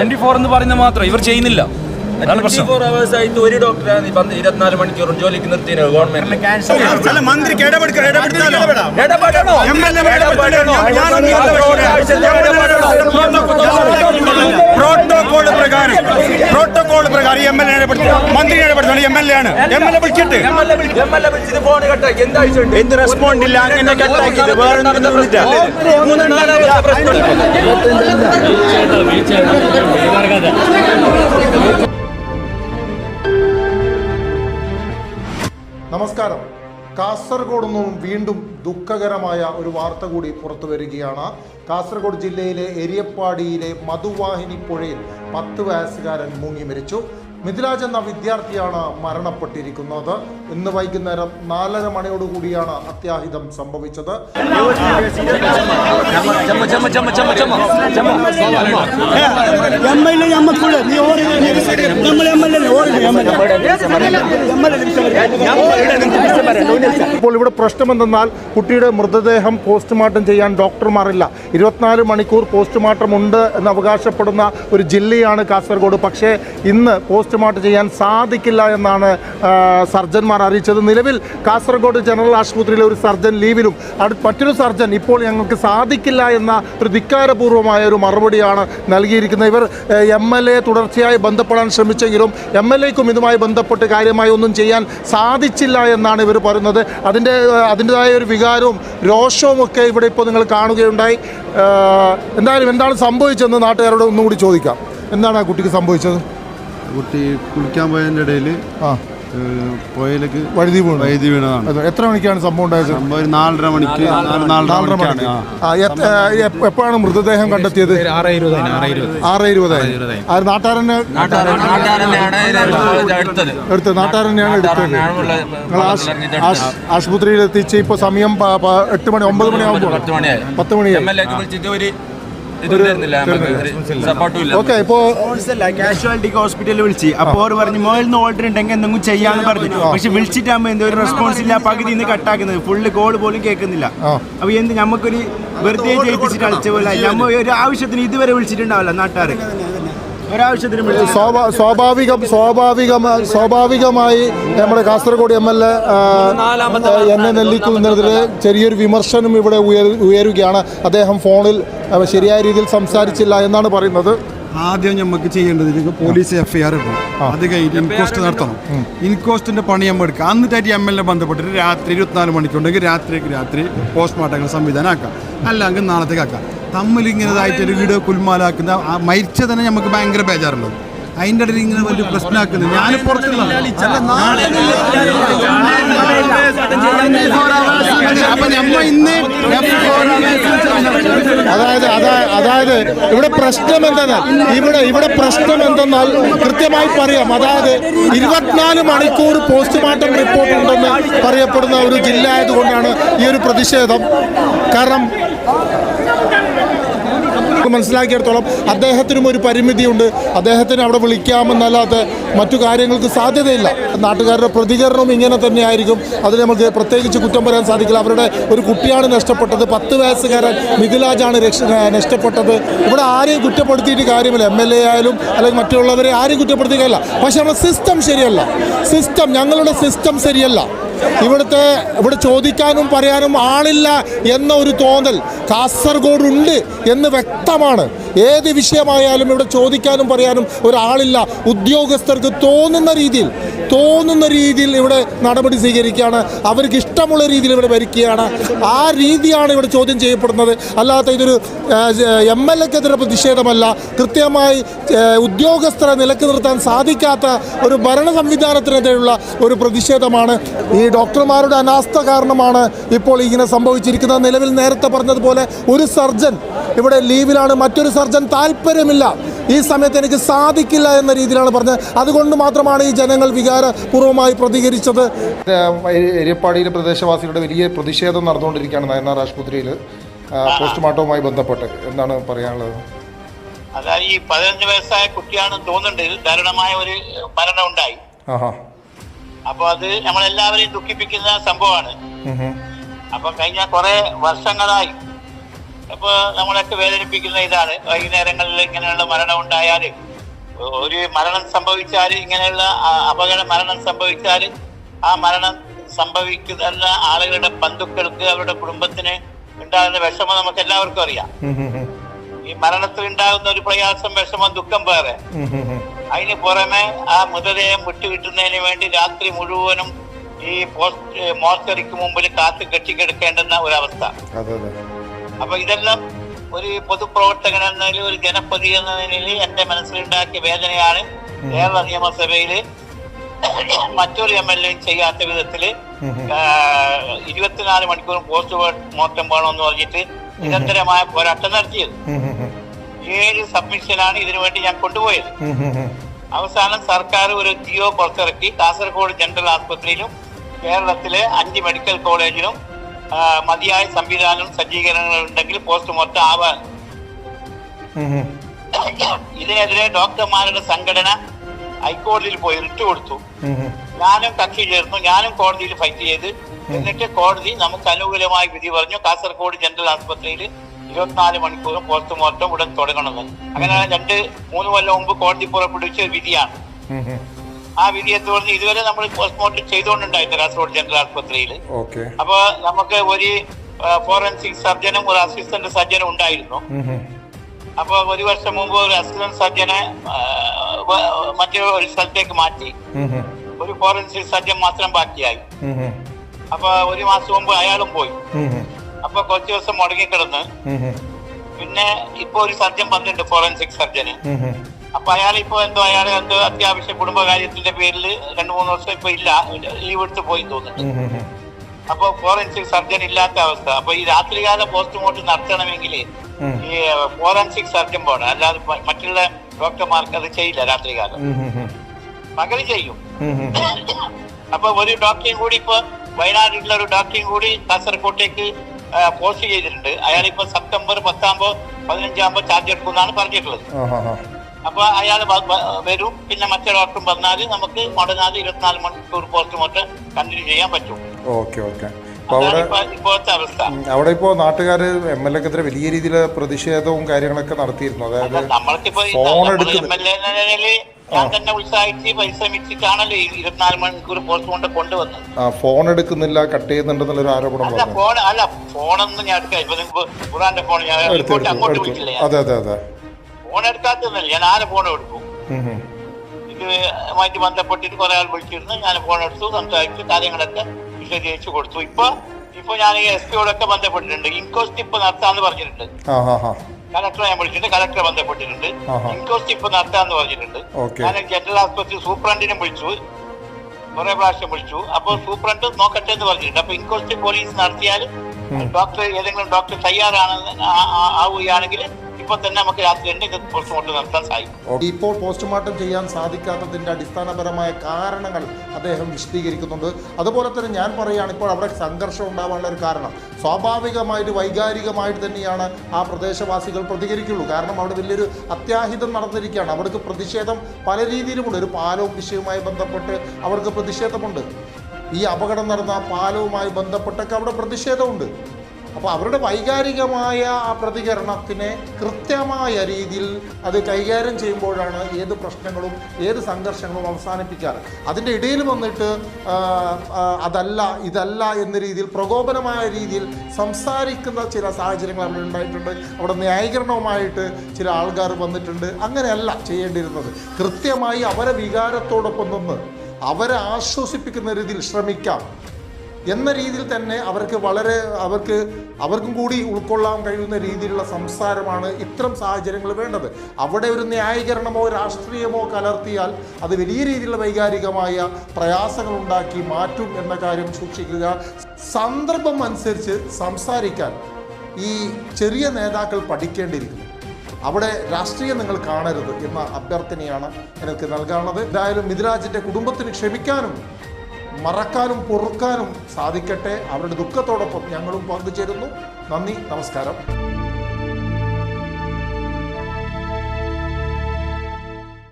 Twenty four എന്ന് പറയുന്നത് മാത്രം ഇവർ ചെയ്യുന്നില്ല. അതാണ് ഒരു ഡോക്ടറാണ് ഇരുപത്തിനാല് മണിക്കൂറും ജോലിക്ക് നിർത്തിയത് ഗവൺമെന്റ്. മന്ത്രിക്ക്? പ്രോട്ടോകോൾ പ്രകാരം പ്രോട്ടോകോൾ പ്രകാരം എം എൽ എ മന്ത്രി ഇടപെടുത്തണം എം എൽ എ ആണ്. എം എൽ എ വിളിച്ചിട്ട്. എന്താ റെസ്പോണ്ട് ഇല്ല അങ്ങനെ കട്ടാക്കിയത്. വേറെ എന്തെങ്കിലും നമസ്കാരം. കാസർഗോഡ് നിന്നും വീണ്ടും ദുഃഖകരമായ ഒരു വാർത്ത കൂടി പുറത്തു വരികയാണ്. കാസർഗോഡ് ജില്ലയിലെ എരിയപ്പാടിയിലെ മധുവാഹിനി പുഴയിൽ പത്ത് വയസ്സുകാരൻ മുങ്ങി മരിച്ചു. മിഥിലാജ് എന്ന വിദ്യാർത്ഥിയാണ് മരണപ്പെട്ടിരിക്കുന്നത്. ഇന്ന് വൈകുന്നേരം നാലര മണിയോടുകൂടിയാണ് അത്യാഹിതം സംഭവിച്ചത്. ഇപ്പോൾ ഇവിടെ പ്രശ്നമെന്തെന്നാൽ കുട്ടിയുടെ മൃതദേഹം പോസ്റ്റ്മോർട്ടം ചെയ്യാൻ ഡോക്ടർമാരില്ല. ഇരുപത്തിനാല് മണിക്കൂർ പോസ്റ്റ്മോർട്ടം ഉണ്ട് എന്ന് അവകാശപ്പെടുന്ന ഒരു ജില്ലയാണ് കാസർഗോഡ്. പക്ഷേ ഇന്ന് പോസ്റ്റ്മോർട്ടം ചെയ്യാൻ സാധിക്കില്ല എന്നാണ് സർജന്മാർ അറിയിച്ചത്. നിലവിൽ കാസർഗോഡ് ജനറൽ ആശുപത്രിയിലെ ഒരു സർജൻ ലീവിലും അടു മറ്റൊരു സർജൻ ഇപ്പോൾ ഞങ്ങൾക്ക് സാധിക്കില്ല എന്ന ഒരു ധിക്കാരപൂർവമായ ഒരു മറുപടിയാണ് നൽകിയിരിക്കുന്നത്. ഇവർ എം എൽ എ തുടർച്ചയായി ബന്ധപ്പെടാൻ ശ്രമിച്ചെങ്കിലും എം എൽ എക്കും ഇതുമായി ബന്ധപ്പെട്ട് കാര്യമായി ഒന്നും ചെയ്യാൻ സാധിച്ചില്ല എന്നാണ് ഇവർ പറയുന്നത്. അതിന്റെ അതിന്റെതായ ഒരു വികാരവും രോഷവും ഒക്കെ ഇവിടെ ഇപ്പോൾ നിങ്ങൾ കാണുകയുണ്ടായി. എന്തായാലും എന്താണ് സംഭവിച്ചതെന്ന് നാട്ടുകാരോട് ഒന്നുകൂടി ചോദിക്കാം. എന്താണ് ആ കുട്ടിക്ക് സംഭവിച്ചത്? കുട്ടി കുളിക്കാൻ പോയതിന്റെ ഇടയിൽ ആ. പുഴയിലേക്ക് വഴുതി വീണു. വീണതാണ്. എത്ര മണിക്കാണ് സംഭവം ഉണ്ടായത്? ഒരു നാലര മണിക്ക് നാല് നാലര മണിക്കാണ്. എപ്പോഴാണ് മൃതദേഹം കണ്ടെത്തിയത്? ആറ് ഇരുപത് ആറ് നാട്ടുകാരനെ എടുത്തത്. നാട്ടുകാരനെയാണ് എടുത്തത്. നിങ്ങൾ ആശുപത്രിയിൽ എത്തിച്ച് ഇപ്പോൾ സമയം എട്ട് മണി ഒമ്പത് മണിയാകുമ്പോൾ പത്ത് മണിയായി. പത്ത് മണിയായി. ഓക്കെ ഇപ്പോൾ അല്ല ഹോസ്പിറ്റലിൽ വിളിച്ച്. അപ്പോൾ അവർ പറഞ്ഞു മോളിൽ ഓർഡർ ഉണ്ടെങ്കിൽ എന്തെങ്കിലും ചെയ്യാന്ന് പറഞ്ഞു. പക്ഷെ വിളിച്ചിട്ടാകുമ്പോൾ എന്തോ ഒരു റെസ്പോൺസ് ഇല്ല പകുതി നിന്ന് കട്ടാക്കുന്നത് ഫുള്ള് കോൾ പോലും കേൾക്കുന്നില്ല. അപ്പൊ എന്ത് നമുക്കൊരു വെറുതെ ജയിപ്പിച്ചിട്ട് അടിച്ച പോലെ നമ്മ ഒരു ആവശ്യത്തിന് ഇതുവരെ വിളിച്ചിട്ടുണ്ടാവില്ല നാട്ടുകാർ ഒരാവശ്യത്തിന് സ്വാഭാവിക സ്വാഭാ- സ്വാഭാവികം സ്വാഭാവികം സ്വാഭാവികമായി നമ്മുടെ Kasaragod M L A N A നെല്ലിക്കുന്നതിനെതിരെ ചെറിയൊരു വിമർശനം ഇവിടെ ഉയരു- ഉയരുകയാണ്. അദ്ദേഹം ഫോണിൽ ശരിയായ രീതിയിൽ സംസാരിച്ചില്ല എന്നാണ് പറയുന്നത്. ആദ്യം നമുക്ക് ചെയ്യേണ്ടത് ഇത് പോലീസ് എഫ്ഐആർ ഐ ആർ അത് കഴിഞ്ഞ് ഇൻക്വസ്റ്റ് നടത്തണം. ഇൻക്വസ്റ്റിന്റെ പണി നമ്മൾ എടുക്കുക അന്നിട്ടായിട്ട് എം എൽ എ ബന്ധപ്പെട്ടിട്ട് രാത്രി ഇരുപത്തിനാല് മണിക്കുണ്ടെങ്കിൽ രാത്രിക്ക് രാത്രി പോസ്റ്റ്മോർട്ടങ്ങൾ സംവിധാനം ആക്കാം. അല്ലെങ്കിൽ നാളത്തേക്ക് ആക്കാം. തമ്മിൽ ഇങ്ങനെ ഇതായിട്ട് ഒരു വീഡിയോ കുൽമാലാക്കുന്ന മരിച്ച തന്നെ നമുക്ക് ഭയങ്കര ബേജാറുള്ളത്. അതിന്റെ ഇടയിൽ ഇങ്ങനെ വലിയ പ്രശ്നമാക്കുന്നത്. ഞാൻ പുറത്തുള്ള ഇന്ന് അതായത് അതാ- അതായത് ഇവിടെ പ്രശ്നം എന്തെന്നാൽ ഇവിടെ ഇവിടെ പ്രശ്നം എന്തെന്നാൽ കൃത്യമായി പറയാം. അതായത് ഇരുപത്തിനാല് മണിക്കൂർ പോസ്റ്റ്മോർട്ടം റിപ്പോർട്ട് ഉണ്ടെന്ന് പറയപ്പെടുന്ന ഒരു ജില്ല ആയതുകൊണ്ടാണ് ഈ ഒരു പ്രതിഷേധം. കാരണം നമുക്ക് മനസ്സിലാക്കിയിടത്തോളം അദ്ദേഹത്തിനും ഒരു പരിമിതിയുണ്ട്. അദ്ദേഹത്തിന് അവിടെ വിളിക്കാമെന്നല്ലാതെ മറ്റു കാര്യങ്ങൾക്ക് സാധ്യതയില്ല. നാട്ടുകാരുടെ പ്രതികരണവും ഇങ്ങനെ തന്നെയായിരിക്കും. അതിൽ നമുക്ക് പ്രത്യേകിച്ച് കുറ്റം പറയാൻ സാധിക്കില്ല. അവരുടെ ഒരു കുട്ടിയാണ് നഷ്ടപ്പെട്ടത്. പത്ത് വയസ്സുകാരൻ മിഥിലാജാണ് രക്ഷ നഷ്ടപ്പെട്ടത്. ഇവിടെ ആരെയും കുറ്റപ്പെടുത്തിയിട്ട് കാര്യമില്ല. എം എൽ എ ആയാലും അല്ലെങ്കിൽ മറ്റുള്ളവരെ ആരെയും കുറ്റപ്പെടുത്തുകയല്ല പക്ഷേ നമ്മുടെ സിസ്റ്റം ശരിയല്ല. സിസ്റ്റം ഞങ്ങളുടെ സിസ്റ്റം ശരിയല്ല. ഇവിടുത്തെ ഇവിടെ ചോദിക്കാനും പറയാനും ആളില്ല എന്ന ഒരു തോന്നൽ കാസർഗോഡ് ഉണ്ട് എന്ന് വ്യക്തമാണ്. ഏത് വിഷയമായാലും ഇവിടെ ചോദിക്കാനും പറയാനും ഒരാളില്ല. ഉദ്യോഗസ്ഥർക്ക് തോന്നുന്ന രീതിയിൽ തോന്നുന്ന രീതിയിൽ ഇവിടെ നടപടി സ്വീകരിക്കുകയാണ്. അവർക്ക് ഇഷ്ടമുള്ള രീതിയിൽ ഇവിടെ ഭരിക്കുകയാണ്. ആ രീതിയാണ് ഇവിടെ ചോദ്യം ചെയ്യപ്പെടുന്നത്. അല്ലാത്ത ഇതൊരു എം എൽ എക്കെതിരെ പ്രതിഷേധമല്ല. കൃത്യമായി ഉദ്യോഗസ്ഥരെ നിലയ്ക്ക് നിർത്താൻ സാധിക്കാത്ത ഒരു ഭരണ സംവിധാനത്തിനെതിരെയുള്ള ഒരു പ്രതിഷേധമാണ്. ഈ ഡോക്ടർമാരുടെ അനാസ്ഥ കാരണമാണ് ഇപ്പോൾ ഇങ്ങനെ സംഭവിച്ചിരിക്കുന്നത്. നിലവിൽ നേരത്തെ പറഞ്ഞതുപോലെ ഒരു സർജൻ ഇവിടെ ലീവിലാണ്. മറ്റൊരു സർജൻ താല്പര്യമില്ല. ഈ സമയത്ത് എനിക്ക് സാധിക്കില്ല എന്ന രീതിയിലാണ് പറഞ്ഞത്. അതുകൊണ്ട് മാത്രമാണ് ഈ ജനങ്ങൾ വികാരപൂർവമായി പ്രതികരിച്ചത്. എരിപ്പാടിയിലെ പ്രദേശവാസികളുടെ വലിയ പ്രതിഷേധം നടന്നുകൊണ്ടിരിക്കുകയാണ് നയനാർ ആശുപത്രിയിൽ പോസ്റ്റ്മോർട്ടവുമായി ബന്ധപ്പെട്ട്. എന്താണ് പറയാനുള്ളത്? അതായത് ഈ പതിനഞ്ച് വയസ്സായ കുട്ടിയാണെന്ന് തോന്നുന്നുണ്ട്. ദാരുണമായ ഒരു മരണം ഉണ്ടായി. അപ്പൊ അത് നമ്മളെല്ലാവരെയും ദുഃഖിപ്പിക്കുന്ന സംഭവമാണ്. അപ്പൊ കഴിഞ്ഞ കുറെ വർഷങ്ങളായി ഇപ്പൊ നമ്മളൊക്കെ വേദനിപ്പിക്കുന്ന ഇതാണ്. വൈകുന്നേരങ്ങളിൽ ഇങ്ങനെയുള്ള മരണം ഉണ്ടായാൽ ഒരു മരണം സംഭവിച്ചാൽ ഇങ്ങനെയുള്ള അപകട മരണം സംഭവിച്ചാൽ ആ മരണം സംഭവിക്കുന്ന ആളുകളുടെ ബന്ധുക്കൾക്ക് അവരുടെ കുടുംബത്തിന് ഉണ്ടാകുന്ന വിഷമം നമുക്ക് എല്ലാവർക്കും അറിയാം. ഈ മരണത്തിൽ ഉണ്ടാകുന്ന ഒരു പ്രയാസം വിഷമം ദുഃഖം വേറെ. അതിന് പുറമെ ആ മൃതദേഹം വിട്ടുകിട്ടുന്നതിന് വേണ്ടി രാത്രി മുഴുവനും ഈ പോസ്റ്റ് മോർച്ചറിക്ക് മുമ്പിൽ കാത്തു കെട്ടിക്കെടുക്കേണ്ടുന്ന ഒരവസ്ഥ. അപ്പൊ ഇതെല്ലാം ഒരു പൊതുപ്രവർത്തകൻ എന്ന നിലയിൽ ഒരു ജനപ്രതി എന്ന നിലയിൽ എന്റെ മനസ്സിലുണ്ടാക്കിയ വേദനയാണ് കേരള നിയമസഭയിൽ മറ്റൊരു എം എൽ എ ചെയ്യാത്ത വിധത്തിൽ ഇരുപത്തിനാല് മണിക്കൂർ പോസ്റ്റ് മോർട്ടം വേണമെന്ന് പറഞ്ഞിട്ട് നിരന്തരമായ പോരാട്ടം നടത്തിയത്. ഏഴ് സബ്മിഷനാണ് ഇതിനു വേണ്ടി ഞാൻ കൊണ്ടുപോയത്. അവസാനം സർക്കാർ ഒരു ജിയോ പുറത്തിറക്കി. കാസർഗോഡ് ജനറൽ ആസ്പത്രിയിലും കേരളത്തിലെ അഞ്ച് മെഡിക്കൽ കോളേജിലും മതിയായ സംവിധാനങ്ങളും സജ്ജീകരണങ്ങളും ഉണ്ടെങ്കിൽ പോസ്റ്റ് പോസ്റ്റ്മോർട്ടം ആവാൻ. ഇതിനെതിരെ ഡോക്ടർമാരുടെ സംഘടന ഹൈക്കോടതിയിൽ പോയി റിട്ട് കൊടുത്തു. ഞാനും കക്ഷി ചേർന്നു. ഞാനും കോടതിയിൽ ഫൈറ്റ് ചെയ്ത്. എന്നിട്ട് കോടതി നമുക്ക് അനുകൂലമായി വിധി പറഞ്ഞു. കാസർഗോഡ് ജനറൽ ആസ്പത്രിയിൽ ഇരുപത്തിനാല് മണിക്കൂറും പോസ്റ്റ്മോർട്ടം ഉടൻ തുടങ്ങണമെന്ന്. അങ്ങനെ രണ്ട് മൂന്ന് കൊല്ലം മുമ്പ് കോടതി പുറപ്പെടുവിച്ച വിധിയാണ്. ആ വിധിയെ തുടർന്ന് ഇതുവരെ നമ്മൾ പോസ്റ്റ്മോർട്ടം ചെയ്തുകൊണ്ടുണ്ടായിരുന്നു കാസർഗോഡ് ജനറൽ ആശുപത്രിയിൽ അപ്പൊ നമുക്ക് ഒരു ഫോറൻസിക് സർജനും ഒരു അസിസ്റ്റന്റ് സർജനും ഉണ്ടായിരുന്നു. അപ്പൊ ഒരു വർഷം മുമ്പ് ഒരു അസിസ്റ്റന്റ് സർജനെ മറ്റൊരു ഒരു സ്ഥലത്തേക്ക് മാറ്റി. ഒരു ഫോറൻസിക് സർജൻ മാത്രം ബാക്കിയായി. അപ്പൊ ഒരു മാസം മുമ്പ് അയാളും പോയി. അപ്പൊ കുറച്ച് ദിവസം മുടങ്ങിക്കിടന്ന്. പിന്നെ ഇപ്പൊ ഒരു സർജൻ വന്നിട്ടുണ്ട് ഫോറൻസിക് സർജന് അപ്പൊ അയാൾ ഇപ്പൊ എന്തോ അയാൾ എന്തോ അത്യാവശ്യ കുടുംബകാര്യത്തിന്റെ പേരിൽ രണ്ടു മൂന്ന് വർഷം ഇപ്പൊ ഇല്ല. ലീവ് എടുത്ത് പോയി തോന്നുന്നുണ്ട് അപ്പൊ ഫോറൻസിക് സർജൻ ഇല്ലാത്ത അവസ്ഥ. അപ്പൊ ഈ രാത്രികാല പോസ്റ്റ്മോർട്ടം നടത്തണമെങ്കിൽ ഈ ഫോറൻസിക് സർജൻ പോണം. അല്ലാതെ മറ്റുള്ള ഡോക്ടർമാർക്ക് അത് ചെയ്യില്ല രാത്രികാലം. പകൽ ചെയ്യും. അപ്പൊ ഒരു ഡോക്ടറെയും കൂടി ഇപ്പൊ വയനാട്ടിലുള്ള ഒരു ഡോക്ടറെയും കൂടി കാസർകോട്ടേക്ക് പോസ്റ്റ് ചെയ്തിട്ടുണ്ട്. അയാൾ ഇപ്പൊ സെപ്റ്റംബർ പത്താകുമ്പോ പതിനഞ്ചാകുമ്പോ ചാർജ് എടുക്കുമെന്നാണ് പറഞ്ഞിട്ടുള്ളത്. അപ്പൊ അയാൾ വരും. പിന്നെ മറ്റേ ഡോക്ടറും പറഞ്ഞാൽ നമുക്ക് മുടങ്ങാതെ ഇരുപത്തിനാല് മണിക്കൂർ പോസ്റ്റ്മോർട്ടം കണ്ടിന്യൂ ചെയ്യാൻ പറ്റും. Okay okay. അവിടെ ഇപ്പോ അവിടെ നാട്ടുകാർ എം എൽ എക്കെതിരെ വലിയ രീതിയിൽ പ്രതിഷേധവും കാര്യങ്ങളൊക്കെ നടത്തിയിരുന്നു. അതായത് ഫോൺ നമ്മൾ എടുക്കുന്ന- MLA എന്ന നിലയിൽ ഞാൻ തന്നെ ഉത്സാഹിച്ച് പരിശ്രമിച്ചിട്ടാണല്ലോ ഈ ഇരുപത്തിനാല് മണിക്കൂർ പോസ്റ്റ്മോർട്ടം കൊണ്ടുവന്നത്. ആ, ഫോൺ എടുക്കുന്നില്ല കട്ട് ചെയ്യുന്നുണ്ടെന്നുള്ള ഒരു ആരോപണം അതെ അതെ അതെ. ഫോൺ എടുക്കാത്തതല്ല ഞാൻ ആരെ ഫോൺ എടുക്കും. ഇതുമായിട്ട് ബന്ധപ്പെട്ടിട്ട് കുറെ ആൾ വിളിച്ചിരുന്നു. ഞാൻ ഫോൺ എടുത്തു സംസാരിച്ചു കാര്യങ്ങളൊക്കെ വിശദീകരിച്ചു കൊടുത്തു. ഇപ്പൊ ഇപ്പൊ ഞാൻ എസ് പിയോടൊക്കെ ബന്ധപ്പെട്ടിട്ടുണ്ട്. ഇൻകോസ്റ്റ് ഇപ്പൊ നടത്താന്ന് പറഞ്ഞിട്ടുണ്ട്. കലക്ടറെ ഞാൻ വിളിച്ചിട്ടുണ്ട്. കലക്ടറെ ബന്ധപ്പെട്ടിട്ടുണ്ട്. ഇൻക്വസ്റ്റ് ഇപ്പൊ നടത്താന്ന് പറഞ്ഞിട്ടുണ്ട്. ഞാൻ ജനറൽ ആസ്പത്രി സൂപ്രണ്ടിനെ വിളിച്ചു. കുറെ പ്രാവശ്യം വിളിച്ചു. അപ്പൊ സൂപ്രണ്ട് നോക്കട്ടെ എന്ന് പറഞ്ഞിട്ടുണ്ട്. അപ്പൊ ഇൻകോസ്റ്റ് പോലീസ് നടത്തിയാൽ ഡോക്ടർ ഏതെങ്കിലും ഡോക്ടർ തയ്യാറാണെന്ന് ആവുകയാണെങ്കിൽ തന്നെ നമുക്ക് നടത്താൻ സാധിക്കും. ഇപ്പോൾ പോസ്റ്റ്മോർട്ടം ചെയ്യാൻ സാധിക്കാത്തതിന്റെ അടിസ്ഥാനപരമായ കാരണങ്ങൾ അദ്ദേഹം വിശദീകരിക്കുന്നുണ്ട്. അതുപോലെ തന്നെ ഞാൻ പറയുകയാണ് ഇപ്പോൾ അവിടെ സംഘർഷം ഉണ്ടാവാനുള്ള ഒരു കാരണം. സ്വാഭാവികമായിട്ട് വൈകാരികമായിട്ട് തന്നെയാണ് ആ പ്രദേശവാസികൾ പ്രതികരിക്കുള്ളൂ. കാരണം അവിടെ വലിയൊരു അത്യാഹിതം നടന്നിരിക്കുകയാണ്. അവർക്ക് പ്രതിഷേധം പല രീതിയിലുമുണ്ട്. ഒരു പാലവും വിഷയവുമായി ബന്ധപ്പെട്ട് അവർക്ക് പ്രതിഷേധമുണ്ട്. ഈ അപകടം നടന്ന പാലവുമായി ബന്ധപ്പെട്ടൊക്കെ അവിടെ പ്രതിഷേധമുണ്ട്. അപ്പോൾ അവരുടെ വൈകാരികമായ ആ പ്രതികരണത്തിനെ കൃത്യമായ രീതിയിൽ അത് കൈകാര്യം ചെയ്യുമ്പോഴാണ് ഏത് പ്രശ്നങ്ങളും ഏത് സംഘർഷങ്ങളും അവസാനിപ്പിക്കാറ്. അതിന്റെ ഇടയിൽ വന്നിട്ട് അതല്ല ഇതല്ല എന്ന രീതിയിൽ പ്രകോപനമായ രീതിയിൽ സംസാരിക്കുന്ന ചില സാഹചര്യങ്ങൾ അവിടെ ഉണ്ടായിട്ടുണ്ട്. അവിടെ ന്യായീകരണവുമായിട്ട് ചില ആൾക്കാർ വന്നിട്ടുണ്ട്. അങ്ങനെയല്ല ചെയ്യേണ്ടിയിരുന്നത്. കൃത്യമായി അവരെ വികാരത്തോടൊപ്പം നിന്ന് അവരെ ആശ്വസിപ്പിക്കുന്ന രീതിയിൽ ശ്രമിക്കാം. എന്ന രീതിയിൽ തന്നെ അവർക്ക് വളരെ അവർക്ക് അവർക്കും കൂടി ഉൾക്കൊള്ളാൻ കഴിയുന്ന രീതിയിലുള്ള സംസാരമാണ് ഇത്തരം സാഹചര്യങ്ങൾ വേണ്ടത്. അവിടെ ഒരു ന്യായീകരണമോ രാഷ്ട്രീയമോ കലർത്തിയാൽ അത് വലിയ രീതിയിലുള്ള വൈകാരികമായ പ്രയാസങ്ങൾ ഉണ്ടാക്കി മാറ്റും എന്ന കാര്യം സൂക്ഷിക്കുക. സന്ദർഭം അനുസരിച്ച് സംസാരിക്കാൻ ഈ ചെറിയ നേതാക്കൾ പഠിക്കേണ്ടിയിരിക്കുന്നു. അവിടെ രാഷ്ട്രീയം നിങ്ങൾ കാണരുത് എന്ന അഭ്യർത്ഥനയാണ് എനിക്ക് നൽകാനുള്ളത്. എന്തായാലും മിഥുരാജിന്റെ കുടുംബത്തിന് ക്ഷമിക്കാനും മറക്കാനും പൊറുക്കാനും സാധിക്കട്ടെ. അവരുടെ ദുഃഖത്തോടൊപ്പം ഞങ്ങളും പങ്കുചേരുന്നു. നന്ദി നമസ്കാരം.